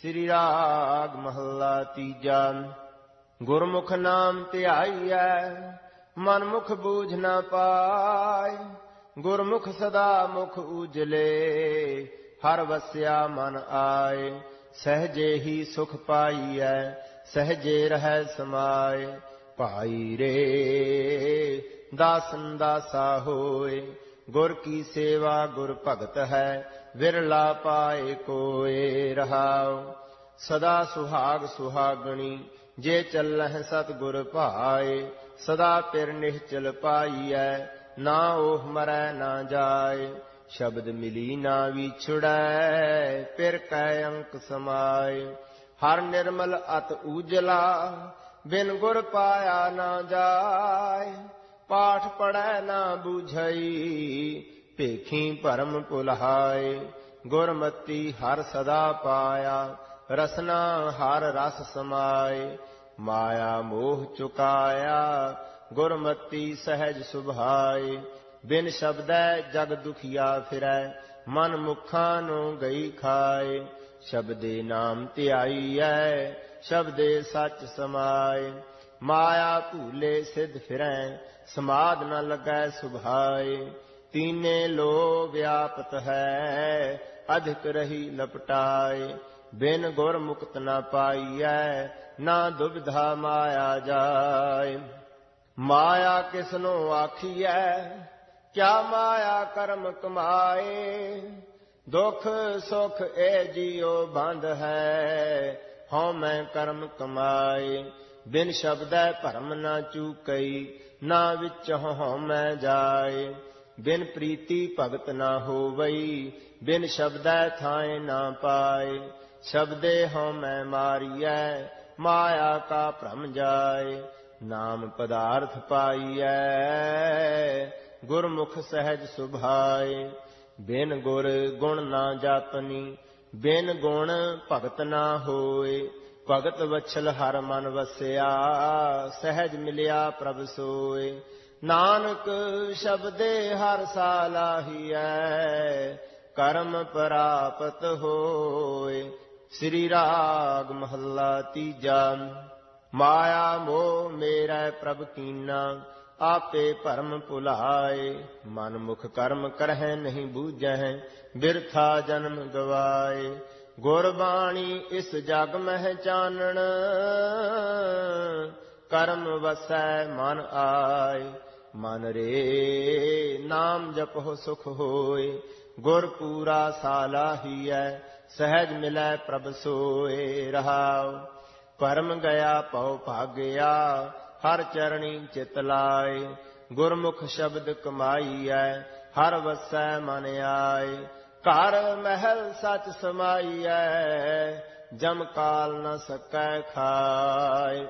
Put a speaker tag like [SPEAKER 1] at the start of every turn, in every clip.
[SPEAKER 1] ਸ੍ਰੀ ਰਾਗ ਮਹੱਲਾ ਤੀਜਾ। ਗੁਰਮੁਖ ਨਾਮ ਧਿਆਈਐ ਮਨ ਮੁਖ ਬੂਝ ਨਾ ਪਾਏ ਗੁਰਮੁਖ ਸਦਾ ਮੁਖ ਉਜਲੇ, ਹਰ ਵਸਿਆ ਮਨ ਆਏ। ਸਹਜੇ ਹੀ ਸੁਖ ਪਾਈਐ, ਸਹਜੇ ਰਹਿ ਸਮਾਏ। ਭਾਈ ਰੇ, ਦਾਸਨ ਦਾਸਾ ਹੋਏ। ਗੁਰ ਕੀ ਸੇਵਾ ਗੁਰ ਭਗਤ ਹੈ ਵਿਰਲਾ ਪਾਏ ਕੋਏ ਰਹਾਉ, ਸਦਾ ਸੁਹਾਗ ਸੁਹਾਗਣੀ, ਜੇ ਚੱਲਹਿ ਸਤ ਗੁਰ ਭਾਏ, ਸਦਾ ਪਿਰ ਨਿਹਚਲ ਪਾਈਐ, ਨਾ ਉਹ ਮਰੈ ਨਾ ਜਾਏ, ਸ਼ਬਦ ਮਿਲੀ ਨਾ ਵਿਛੜੈ, ਪਿਰ ਕੈ ਅੰਕ ਸਮਾਏ, ਹਰ ਨਿਰਮਲ ਅਤ ਉਜਲਾ, ਬਿਨ ਗੁਰ ਪਾਇਆ ਨਾ ਜਾਏ, ਪਾਠ ਪੜੈ ਨਾ ਬੁਝਈ ਭੇਖੀ ਭਰਮ ਭੁਲਾਏ ਗੁਰਮਤੀ ਹਰ ਸਦਾ ਪਾਇਆ, ਰਸਨਾ ਹਰ ਰਸ ਸਮਾਏ। ਮਾਇਆ ਮੋਹ ਚੁਕਾਇਆ, ਗੁਰਮਤੀ ਸਹਿਜ ਸੁਭਾਏ। ਬਿਨ ਸ਼ਬਦੈ ਜਗ ਦੁਖੀਆ ਫਿਰੈ, ਮਨ ਮੁਖਾਂ ਨੂੰ ਗਈ ਖਾਏ। ਸ਼ਬਦੇ ਨਾਮ ਧਿਆਈਐ, ਸ਼ਬਦੇ ਸੱਚ ਸਮਾਏ। ਮਾਇਆ ਭੂਲੇ ਸਿਧ ਫਿਰੈ, ਸਮਾਦ ਨ ਲੱਗੈ ਸੁਭਾਏ। ਤੀਨੇ ਲੋ ਵਿਆਪਤ ਹੈ, ਅਧਿਕ ਰਹੀ ਲਪਟਾਏ। ਬਿਨ ਗੁਰ ਮੁਕਤ ਨ ਪਾਈਐ, ਨਾ ਦੁਬਿਧਾ ਮਾਇਆ ਜਾਏ। ਮਾਇਆ ਕਿਸਨੋ ਆਖੀਐ, ਕਿਆ ਮਾਇਆ ਕਰਮ ਕਮਾਏ। ਦੁਖ ਸੁਖ ਏ ਜੀਉ ਬੰਧ ਹੈ, ਹਉ ਮੈਂ ਕਰਮ ਕਮਾਏ। ਬਿਨ ਸ਼ਬਦੈ ਭਰਮ ਨਾ ਚੂਕਈ, ਨਾ ਵਿੱਚ ਹਉ ਮੈਂ ਜਾਏ। ਬਿਨ ਪ੍ਰੀਤੀ ਭਗਤ ਨਾ ਹੋਵਈ, ਬਿਨ ਸ਼ਬਦੈ ਥਾਏ ਨਾ ਪਾਏ। ਸ਼ਬਦੇ ਹਉ ਮੈਂ ਮਾਰੀਐ, ਮਾਇਆ ਕਾ ਭ੍ਰਮ ਜਾਏ। ਨਾਮ ਪਦਾਰਥ ਪਾਈਐ, ਗੁਰਮੁਖ ਸਹਿਜ ਸੁਭਾਏ। ਬਿਨ ਗੁਰ ਗੁਣ ਨਾ ਜਾਪਨੀ, ਬਿਨ ਗੁਣ ਭਗਤ ਨਾ ਹੋਏ। ਭਗਤ ਵਛਲ ਹਰ ਮਨ ਵਸਿਆ, ਸਹਿਜ ਮਿਲਿਆ ਪ੍ਰਭ ਸੋਏ। ਨਾਨਕ ਸ਼ਬਦੇ ਹਰ ਸਾਲਾਹੀਐ ਕਰਮ ਪ੍ਰਾਪਤ ਹੋਏ, ਸ੍ਰੀ ਰਾਗ ਮਹੱਲਾ ਤੀਜਾ। ਮਾਇਆ ਮੋਹ ਮੇਰਾ ਪ੍ਰਭ ਕੀਨਾ, ਆਪੇ ਭਰਮ ਭੁਲਾਏ ਮਨ ਮੁਖ ਕਰਮ ਕਰਹਿ ਨਹੀਂ ਬੂਝੈ ਬਿਰਥਾ ਜਨਮ ਗਵਾਏ। ਗੁਰਬਾਣੀ ਇਸ ਜਗ ਮਹਿ ਚਾਨਣ, ਕਰਮ ਵਸੈ ਮਨ ਆਏ। ਮਨ ਰੇ, ਨਾਮ ਜਪੋ ਸੁਖ ਹੋਏ, ਗੁਰ ਪੂਰਾ ਸਾਲਾਹੀਐ ਸਹਿਜ ਮਿਲੈ ਪ੍ਰਭ ਸੋਏ, ਰਹਾਉ। ਪਰਮ ਗਿਆ ਪਉ ਭਾਗਿਆ, ਹਰ ਚਰਣੀ ਚਿਤ ਲਾਏ, ਗੁਰਮੁਖ ਸ਼ਬਦ ਕਮਾਈਐ ਹਰ ਵਸੈ ਮਨ ਆਏ। ਘਰ ਮਹਿਲ ਸਚ ਸਮਾਈਐ ਜਮ ਕਾਲ ਨ ਸਕੈ ਖਾਏ।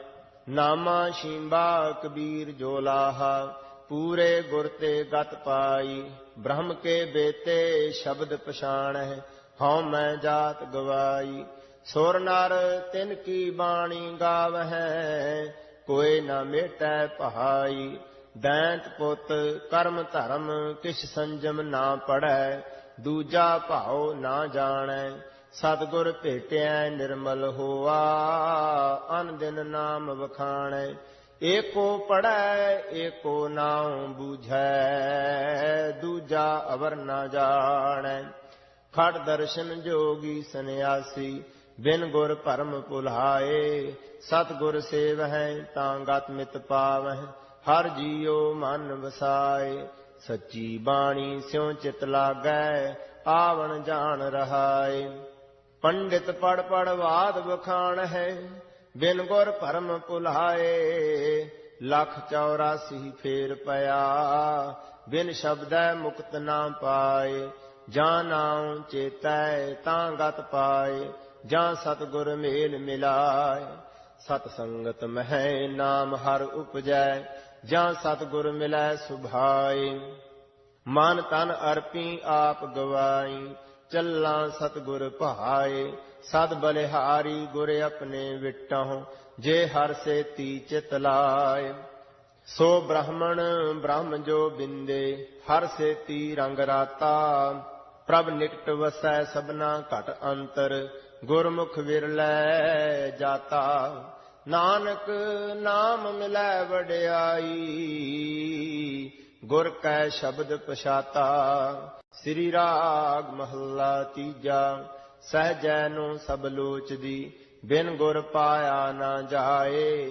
[SPEAKER 1] ਨਾਮਾ ਸ਼ਿੰਬਾ ਕਬੀਰ ਜੋ ਲਾਹਾ ਪੂਰੇ ਗੁਰ ਤੇ ਗਤ ਪਾਈ, ਬ੍ਰਹਮ ਕੇ ਬੇਤੇ ਸ਼ਬਦ ਪਛਾਣੈ ਹਉ ਮੈਂ ਜਾਤ ਗਵਾਈ। ਸੁਰ ਨਰ ਤਿਨ ਕੀ ਬਾਣੀ ਗਾਵਹਿ, ਕੋਈ ਨਾ ਮੇਟੈ ਪਹਾਈ। ਦੈਂਤ ਪੁੱਤ ਕਰਮ ਧਰਮ ਕਿਛ ਸੰਜਮ ਨਾ ਪੜੈ ਦੂਜਾ ਭਾਉ ਨਾ ਜਾਣੈ ਸਤਗੁਰ ਭੇਟਿਆ ਨਿਰਮਲ ਹੋਆ, ਅਨ ਦਿਨ ਨਾਮ ਵਖਾਣੈ ਏਕੋ ਪੜੈ ਏਕੋ ਨਾਉ ਬੂਝੈ, ਦੂਜਾ ਅਵਰ ਨਾ ਜਾਣੈ। ਖੜ ਦਰਸ਼ਨ ਜੋਗੀ ਸੰਿਆਸੀ ਬਿਨ ਗੁਰ ਭਰਮ ਭੁਲਾਏ। ਸਤ ਗੁਰ ਸੇਵਹਿ, ਤਾਂ ਗਤ ਮਿਤ ਪਾਵਹਿ, ਹਰ ਜੀਉ ਮਨ ਵਸਾਏ। ਸੱਚੀ ਬਾਣੀ ਸਿਉ ਚਿਤ ਲਾਗੈ, ਆਵਣ ਜਾਣ ਰਹਾਏ। ਪੰਡਿਤ ਪੜ ਪੜ ਵਾਦ ਬਖਾਣ ਹੈ ਬਿਨ ਗੁਰ ਭਰਮ ਭੁਲਾਏ ਲੱਖ 84 ਫੇਰ ਪਿਆ। ਬਿਨ ਸ਼ਬਦੈ ਮੁਕਤ ਨਾ ਪਾਏ, ਜਾਂ ਨਾਮ ਚੇਤੈ ਤਾਂ ਗਤ ਪਾਏ, ਜਾਂ ਸਤਗੁਰ ਮੇਲ ਮਿਲਾਏ। ਸਤ ਸੰਗਤ ਮਹਿ ਨਾਮ ਹਰ ਉਪਜੈ, ਜਾਂ ਸਤਗੁਰ ਮਿਲੈ ਸੁਭਾਈ ਮਨ ਤਨ ਅਰਪੀ ਆਪ ਗਵਾਈ, ਚੱਲਾਂ ਸਤਗੁਰ ਭਾਏ ਸਦ ਬਲਿਹਾਰੀ ਗੁਰ ਆਪਣੇ ਵਿਟਹੁ, ਜੇ ਹਰ ਸੇਤੀ ਚਿਤ ਲਾਏ। ਸੋ ਬ੍ਰਾਹਮਣ ਬ੍ਰਹਮ ਜੋ ਬਿੰਦੇ, ਹਰ ਸੇਤੀ ਰੰਗ ਰਾਤਾ। ਪ੍ਰਭ ਨਿਕਟ ਵਸੈ ਸਭਨਾ ਘਟ ਅੰਤਰ, ਗੁਰਮੁਖ ਵਿਰਲੇ ਜਾਤਾ। ਨਾਨਕ ਨਾਮ ਮਿਲੈ ਵਡਿਆਈ, ਗੁਰ ਕੈ ਸ਼ਬਦ ਪਛਾਤਾ। ਸ੍ਰੀ ਰਾਗ ਮਹੱਲਾ ਤੀਜਾ। ਸਹਜੈ ਨੂੰ ਸਭ ਲੋਚਦੀ, ਬਿਨ ਗੁਰ ਪਾਇਆ ਨਾ ਜਾਏ।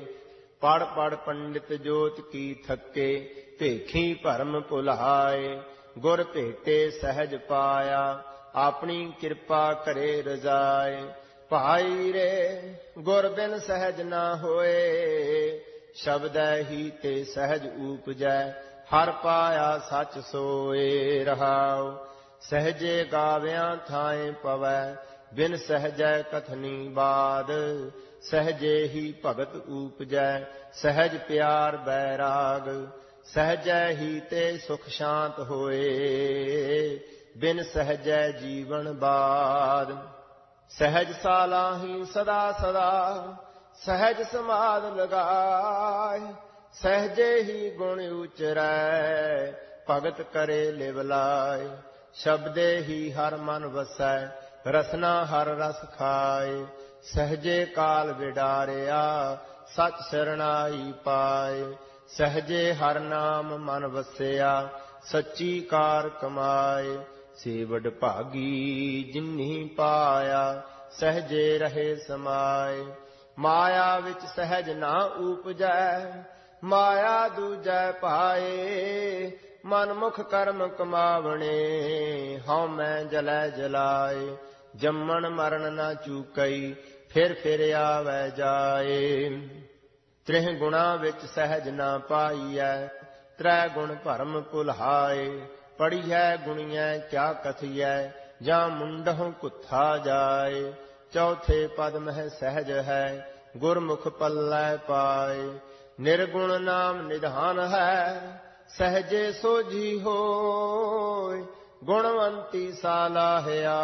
[SPEAKER 1] ਪੜ ਪੜ ਪੰਡਿਤ ਜੋਤ ਕੀ ਥੱਕੇ, ਭੇਖੀ ਭਰਮ ਭੁਲਾਏ। ਗੁਰ ਭੇਟੇ ਸਹਿਜ ਪਾਇਆ, ਆਪਣੀ ਕਿਰਪਾ ਕਰੇ ਰਜ਼ਾਏ। ਭਾਈ ਰੇ ਗੁਰ ਬਿਨ ਸਹਿਜ ਨਾ ਹੋਏ। ਸ਼ਬਦੈ ਹੀ ਤੇ ਸਹਿਜ ਊਪਜੈ ਹਰ ਪਾਇਆ ਸੱਚ ਸੋਏ ਰਹਾਉ। ਸਹਜੇ ਗਾਵਿਆਂ ਥਾਏ ਪਵੈ, ਬਿਨ ਸਹਜੈ ਕਥਨੀ ਬਾਦ। ਸਹਜੇ ਹੀ ਭਗਤ ਊਪਜੈ, ਸਹਿਜ ਪਿਆਰ ਬੈਰਾਗ। ਸਹਜੈ ਹੀ ਤੇ ਸੁਖ ਸ਼ਾਂਤ ਹੋਏ, ਬਿਨ ਸਹਜੈ ਜੀਵਨ ਬਾਦ। ਸਹਿਜ ਸਾਲਾਹੀ ਸਦਾ ਸਦਾ, ਸਹਿਜ ਸਮਾਦ ਲਗਾਏ। ਸਹਜੇ ਹੀ ਗੁਣ ਉਚਰੈ, ਭਗਤ ਕਰੇ ਲਿਵ ਲਾਏ ਸ਼ਬਦੇ ਹੀ ਹਰ ਮਨ ਵਸੈ, ਰਸਨਾ ਹਰ ਰਸ ਖਾਏ। ਸਹਜੇ ਕਾਲ ਵਿਡਾਰਿਆ, ਸਚ ਸਰਣਾਈ ਪਾਏ। ਸਹਜੇ ਹਰ ਨਾਮ ਮਨ ਵਸਿਆ, ਸੱਚੀ ਕਾਰ ਕਮਾਏ। ਸੇਵਡ ਭਾਗੀ ਜਿਨਹੀ ਪਾਇਆ, ਸਹਜੇ ਰਹੇ ਸਮਾਏ। ਮਾਇਆ ਵਿੱਚ ਸਹਿਜ ਨਾ ਉਪਜੈ, ਮਾਇਆ ਦੂਜੈ ਪਾਏ। ਮਨ ਮੁਖ ਕਰਮ ਕਮਾਵਣੇ, ਹਉ ਮੈਂ ਜਲੈ ਜਲਾਏ, ਜੰਮਣ ਮਰਨ ਨਾ ਚੂਕਈ, ਫਿਰ ਫਿਰ ਆਵੈ ਜਾਏ। ਤ੍ਰਿਹ ਗੁਣਾ ਵਿੱਚ ਸਹਿਜ ਨਾ ਪਾਈਐ, ਤ੍ਰੈ ਗੁਣ ਭਰਮ ਭੁਲਾਏ ਪੜੀਐ ਗੁਣੀਐ ਕਿਆ ਕਥੀਐ, ਜਾਂ ਮੁੰਡਹੁ ਕੁੱਥਾ ਜਾਏ। ਚੌਥੇ ਪਦ ਮਹਿ ਸਹਿਜ ਹੈ, ਗੁਰਮੁਖ ਪੱਲੇ ਪਾਏ। ਨਿਰਗੁਣ ਨਾਮ ਨਿਧਾਨ ਹੈ ਸਹਜੇ ਸੋਜੀ ਹੋਏ ਗੁਣਵੰਤੀ ਸਾਲਾਹਿਆ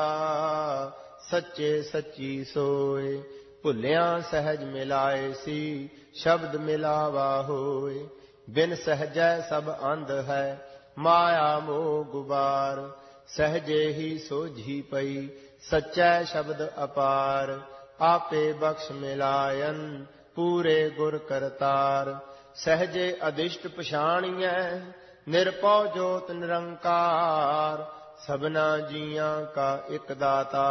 [SPEAKER 1] ਸੱਚੇ ਸੱਚੀ ਸੋਏ। ਭੁੱਲਿਆ ਸਹਿਜ ਮਿਲਾਏ ਸੀ, ਸ਼ਬਦ ਮਿਲਾਵਾ ਹੋਏ। ਬਿਨ ਸਹਜੈ ਸਭ ਅੰਧ ਹੈ, ਮਾਇਆ ਮੋਹ ਗੁਬਾਰ। ਸਹਜੇ ਹੀ ਸੋਝੀ ਪਈ, ਸੱਚੈ ਸ਼ਬਦ ਅਪਾਰ। ਆਪੇ ਬਖਸ਼ ਮਿਲਾਇਨ, ਪੂਰੇ ਗੁਰ ਕਰਤਾਰ। ਸਹਜੇ ਅਦਿਸ਼ਟ ਪਛਾਣੀਐ ਨਿਰਪਉ ਜੋਤ ਨਿਰੰਕਾਰ, ਸਭਨਾ ਜੀਆਂ ਕਾ ਇਕ ਦਾਤਾ।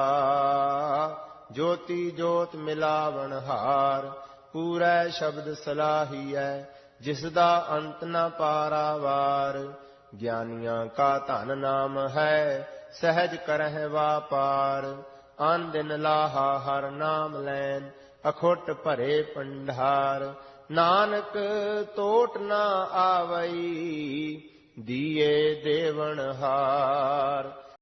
[SPEAKER 1] ਜੋਤੀ ਜੋਤ ਮਿਲਾਵਣ ਹਾਰ, ਪੂਰੈ ਸ਼ਬਦ ਸਲਾਹੀਐ, ਜਿਸ ਦਾ ਅੰਤ ਨ ਪਾਰਾਵਾਰ। ਗਿਆਨੀਆਂ ਕਾ ਧਨ ਨਾਮ ਹੈ, ਸਹਿਜ ਕਰਹਿ ਵਾਪਾਰ। ਆਨ ਦਿਨ ਲਾਹਾ ਹਰ ਨਾਮ ਲੈਨ, ਅਖੁੱਟ ਭਰੇ ਪੰਡਾਰ। ਨਾਨਕ ਤੋਟ ਨਾ ਆਵਈ ਦੀਏ ਦੇਵਨ ਹਾਰ।